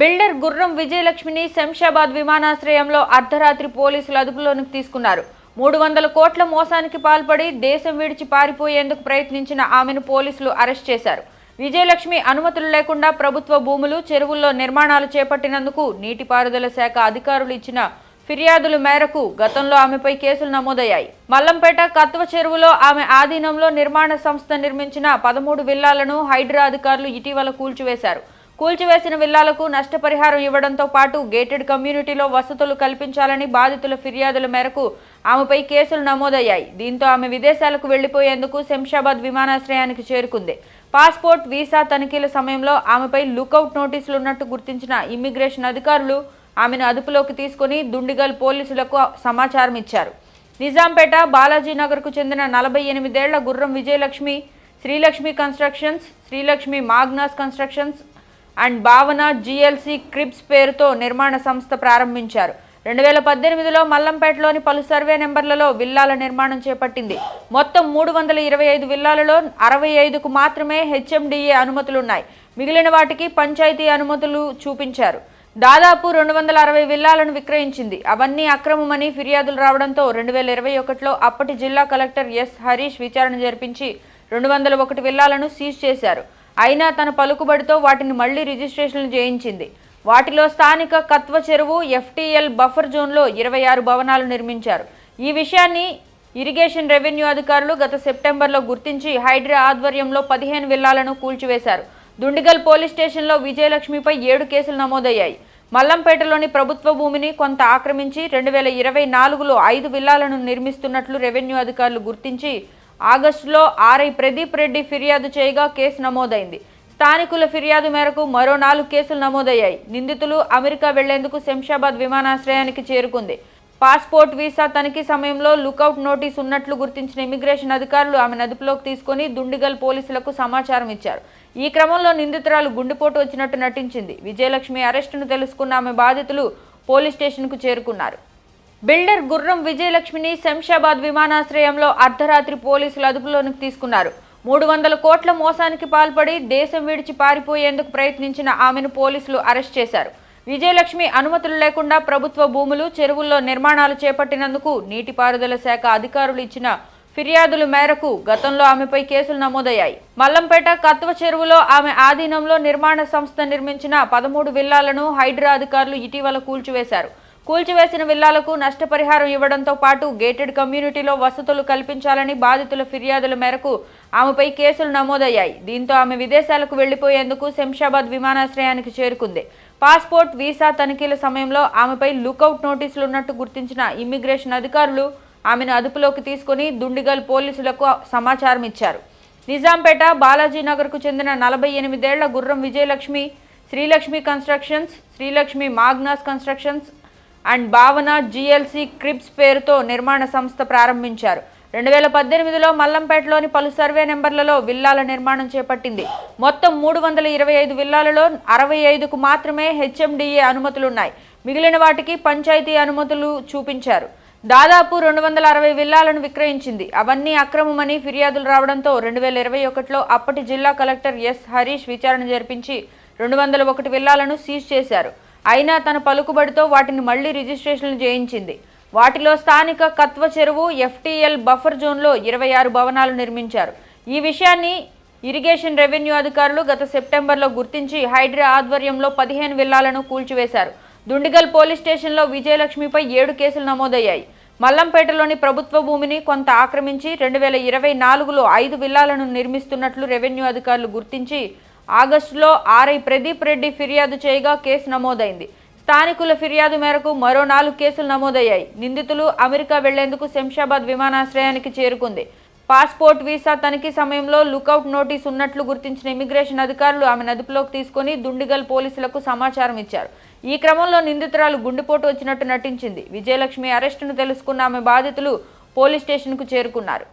Builder గుర్రం విజయలక్ష్మిని శంషాబాద్ విమానాశ్రయంలో అర్ధరాత్రి పోలీసులు అదుపులోనికి తీసుకున్నారు. మూడు వందల కోట్ల మోసానికి పాల్పడి దేశం విడిచి పారిపోయేందుకు ప్రయత్నించిన ఆమెను పోలీసులు అరెస్ట్ చేశారు. విజయలక్ష్మి అనుమతులు లేకుండా ప్రభుత్వ భూములు చెరువుల్లో నిర్మాణాలు చేపట్టినందుకు నీటిపారుదల శాఖ అధికారులు ఇచ్చిన ఫిర్యాదుల మేరకు గతంలో ఆమెపై కేసులు నమోదయ్యాయి. మల్లంపేట కత్వ చెరువులో ఆమె ఆధీనంలో నిర్మాణ సంస్థ నిర్మించిన పదమూడు విల్లాలను హైడ్రా అధికారులు ఇటీవల కూల్చివేశారు. కూల్చివేసిన విల్లాలకు నష్టపరిహారం ఇవ్వడంతో పాటు గేటెడ్ కమ్యూనిటీలో వసతులు కల్పించాలని బాధితుల ఫిర్యాదుల మేరకు ఆమెపై కేసులు నమోదయ్యాయి. దీంతో ఆమె విదేశాలకు వెళ్ళిపోయేందుకు శంషాబాద్ విమానాశ్రయానికి చేరుకుంది. పాస్పోర్ట్ వీసా తనిఖీల సమయంలో ఆమెపై లుకౌట్ నోటీసులు ఉన్నట్టు గుర్తించిన ఇమ్మిగ్రేషన్ అధికారులు ఆమెను అదుపులోకి తీసుకుని దుండిగల్ పోలీసులకు సమాచారం ఇచ్చారు. నిజాంపేట బాలాజీనగర్కు చెందిన నలభై ఎనిమిదేళ్ళ Gurram Vijayalakshmi Srilakshmi constructions Srilakshmi Magnus constructions and Bhavana GLC క్రిప్స్ పేరుతో నిర్మాణ సంస్థ ప్రారంభించారు. రెండు వేల పద్దెనిమిదిలో మల్లంపేటలోని పలు సర్వే నెంబర్లలో విల్లాల నిర్మాణం చేపట్టింది. మొత్తం మూడు వందల ఇరవై ఐదు విల్లాలలో అరవై ఐదుకు మాత్రమే హెచ్ఎండిఏ అనుమతులున్నాయి. మిగిలిన వాటికి పంచాయతీ అనుమతులు చూపించారు. దాదాపు రెండు వందల అరవై విల్లాలను విక్రయించింది. అవన్నీ అక్రమమని ఫిర్యాదులు రావడంతో రెండు వేల ఇరవై ఒకటిలో అప్పటి జిల్లా కలెక్టర్ ఎస్ హరీష్ విచారణ జరిపించి రెండు వందల ఒకటి విల్లాలను సీజ్ చేశారు. అయినా తన పలుకుబడితో వాటిని మళ్ళీ రిజిస్ట్రేషన్లు చేయించింది. వాటిలో స్థానిక కత్వ చెరువు ఎఫ్టీఎల్ బఫర్ జోన్లో ఇరవై ఆరు భవనాలు నిర్మించారు. ఈ విషయాన్ని ఇరిగేషన్ రెవెన్యూ అధికారులు గత సెప్టెంబర్లో గుర్తించి హైడ్రా ఆధ్వర్యంలో పదిహేను విల్లాలను కూల్చివేశారు. దుండిగల్ పోలీస్ స్టేషన్లో విజయలక్ష్మిపై ఏడు కేసులు నమోదయ్యాయి. మల్లంపేటలోని ప్రభుత్వ భూమిని కొంత ఆక్రమించి రెండు వేల ఇరవై నాలుగులో ఐదు విల్లాలను నిర్మిస్తున్నట్లు రెవెన్యూ అధికారులు గుర్తించి ఆగస్టులో ఆర్ఐ ప్రదీప్ రెడ్డి ఫిర్యాదు చేయగా కేసు నమోదైంది. స్థానికుల ఫిర్యాదు మేరకు మరో నాలుగు కేసులు నమోదయ్యాయి. నిందితులు అమెరికా వెళ్ళేందుకు శంషాబాద్ విమానాశ్రయానికి చేరుకుంది. పాస్పోర్ట్ వీసా తనిఖీ సమయంలో లుకౌట్ నోటీస్ ఉన్నట్లు గుర్తించిన ఇమిగ్రేషన్ అధికారులు ఆమెను అదుపులోకి తీసుకుని దుండిగల్ పోలీసులకు సమాచారం ఇచ్చారు. ఈ క్రమంలో నిందితురాలు గుండెపోటు వచ్చినట్టు నటించింది. విజయలక్ష్మి అరెస్టును తెలుసుకున్న ఆమె బాధితులు పోలీస్ స్టేషన్కు చేరుకున్నారు. బిల్డర్ గుర్రం విజయలక్ష్మిని శంషాబాద్ విమానాశ్రయంలో అర్ధరాత్రి పోలీసులు అదుపులోనికి తీసుకున్నారు. మూడు వందల కోట్ల మోసానికి పాల్పడి దేశం విడిచి పారిపోయేందుకు ప్రయత్నించిన ఆమెను పోలీసులు అరెస్ట్ చేశారు. విజయలక్ష్మి అనుమతులు లేకుండా ప్రభుత్వ భూములు చెరువుల్లో నిర్మాణాలు చేపట్టినందుకు నీటిపారుదల శాఖ అధికారులు ఇచ్చిన ఫిర్యాదుల మేరకు గతంలో ఆమెపై కేసులు నమోదయ్యాయి. మల్లంపేట కత్వ చెరువులో ఆమె ఆధీనంలో నిర్మాణ సంస్థ నిర్మించిన పదమూడు విల్లాలను హైడ్రా అధికారులు ఇటీవల కూల్చివేశారు. కూల్చివేసిన విల్లాలకు నష్టపరిహారం ఇవ్వడంతో పాటు గేటెడ్ కమ్యూనిటీలో వసతులు కల్పించాలని బాధితుల ఫిర్యాదుల మేరకు ఆమెపై కేసులు నమోదయ్యాయి. దీంతో ఆమె విదేశాలకు వెళ్ళిపోయేందుకు శంషాబాద్ విమానాశ్రయానికి చేరుకుంది. పాస్పోర్ట్ వీసా తనిఖీల సమయంలో ఆమెపై లుకౌట్ నోటీసులు ఉన్నట్టు గుర్తించిన ఇమ్మిగ్రేషన్ అధికారులు ఆమెను అదుపులోకి తీసుకుని దుండిగల్ పోలీసులకు సమాచారం ఇచ్చారు. నిజాంపేట బాలాజీనగర్కు చెందిన నలభై ఎనిమిదేళ్ళ Gurram Vijayalakshmi Srilakshmi constructions Srilakshmi Magnus constructions and Bhavana GLC క్రిప్స్ పేరుతో నిర్మాణ సంస్థ ప్రారంభించారు. రెండు వేల పద్దెనిమిదిలో మల్లంపేటలోని పలు సర్వే నెంబర్లలో విల్లాల నిర్మాణం చేపట్టింది. మొత్తం మూడు వందల ఇరవై ఐదు విల్లాలలో అరవై ఐదుకు మాత్రమే హెచ్ఎండిఏ అనుమతులున్నాయి. మిగిలిన వాటికి పంచాయతీ అనుమతులు చూపించారు. దాదాపు రెండు వందల అరవై విల్లాలను విక్రయించింది. అవన్నీ అక్రమమని ఫిర్యాదులు రావడంతో రెండు వేల ఇరవై ఒకటిలో అప్పటి జిల్లా కలెక్టర్ ఎస్ హరీష్ విచారణ జరిపించి రెండు వందల ఒకటి విల్లాలను సీజ్ చేశారు. అయినా తన పలుకుబడితో వాటిని మళ్ళీ రిజిస్ట్రేషన్లు చేయించింది. వాటిలో స్థానిక కత్వ చెరువు ఎఫ్టీఎల్ బఫర్ జోన్లో ఇరవై ఆరు భవనాలు నిర్మించారు. ఈ విషయాన్ని ఇరిగేషన్ రెవెన్యూ అధికారులు గత సెప్టెంబర్లో గుర్తించి హైడ్రా ఆధ్వర్యంలో పదిహేను విల్లాలను కూల్చివేశారు. దుండిగల్ పోలీస్ స్టేషన్లో విజయలక్ష్మిపై ఏడు కేసులు నమోదయ్యాయి. మల్లంపేటలోని ప్రభుత్వ భూమిని కొంత ఆక్రమించి రెండు వేల ఇరవై నాలుగులో ఐదు విల్లాలను నిర్మిస్తున్నట్లు రెవెన్యూ అధికారులు గుర్తించి ఆగస్టులో ఆర్ఐ ప్రదీప్ రెడ్డి ఫిర్యాదు చేయగా కేసు నమోదైంది. స్థానికుల ఫిర్యాదు మేరకు మరో నాలుగు కేసులు నమోదయ్యాయి. నిందితులు అమెరికా వెళ్ళేందుకు శంషాబాద్ విమానాశ్రయానికి చేరుకుంది. పాస్పోర్ట్ వీసా తనిఖీ సమయంలో లుకౌట్ నోటీస్ ఉన్నట్లు గుర్తించిన ఇమిగ్రేషన్ అధికారులు ఆమెను అదుపులోకి తీసుకుని దుండిగల్ పోలీసులకు సమాచారం ఇచ్చారు. ఈ క్రమంలో నిందితురాలు గుండెపోటు వచ్చినట్టు నటించింది. విజయలక్ష్మి అరెస్టును తెలుసుకున్న ఆమె బాధితులు పోలీస్ స్టేషన్కు చేరుకున్నారు.